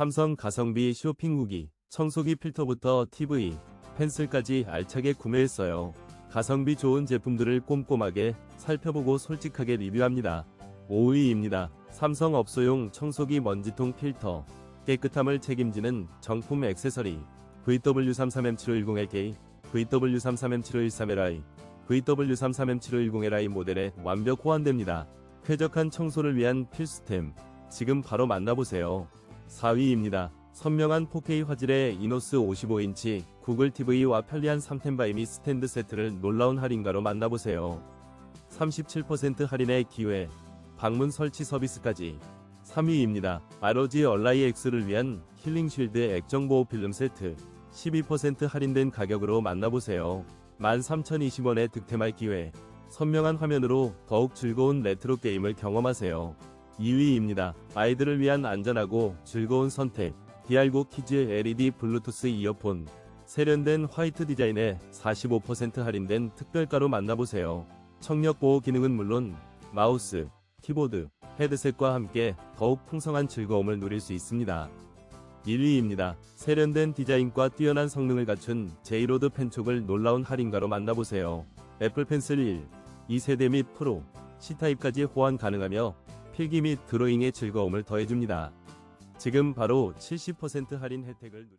삼성 가성비 쇼핑 후기, 청소기 필터부터 TV, 펜슬까지 알차게 구매했어요. 가성비 좋은 제품들을 꼼꼼하게 살펴보고 솔직하게 리뷰합니다. 5위입니다. 삼성 업소용 청소기 먼지통 필터. 깨끗함을 책임지는 정품 액세서리. VW33M7510LK, VW33M7513LI, VW33M7510LI 모델에 완벽 호환됩니다. 쾌적한 청소를 위한 필수템. 지금 바로 만나보세요. 4위입니다. 선명한 4K 화질의 이노스 55인치 구글 TV와 편리한 3템 바이 미 스탠드 세트를 놀라운 할인가로 만나보세요. 37% 할인의 기회, 방문 설치 서비스까지. 3위입니다. ROG 얼라이 X를 위한 힐링 쉴드 액정 보호 필름 세트. 12% 할인된 가격으로 만나보세요. 13,020원의 득템할 기회. 선명한 화면으로 더욱 즐거운 레트로 게임을 경험하세요. 2위입니다. 아이들을 위한 안전하고 즐거운 선택. DR9 키즈 LED 블루투스 이어폰. 세련된 화이트 디자인에 45% 할인된 특별가로 만나보세요. 청력 보호 기능은 물론 마우스, 키보드, 헤드셋과 함께 더욱 풍성한 즐거움을 누릴 수 있습니다. 1위입니다. 세련된 디자인과 뛰어난 성능을 갖춘 제이로드 펜촉을 놀라운 할인가로 만나보세요. 애플 펜슬 1, 2세대 및 프로, C타입까지 호환 가능하며 필기 및 드로잉의 즐거움을 더해줍니다. 지금 바로 70% 할인 혜택을 누리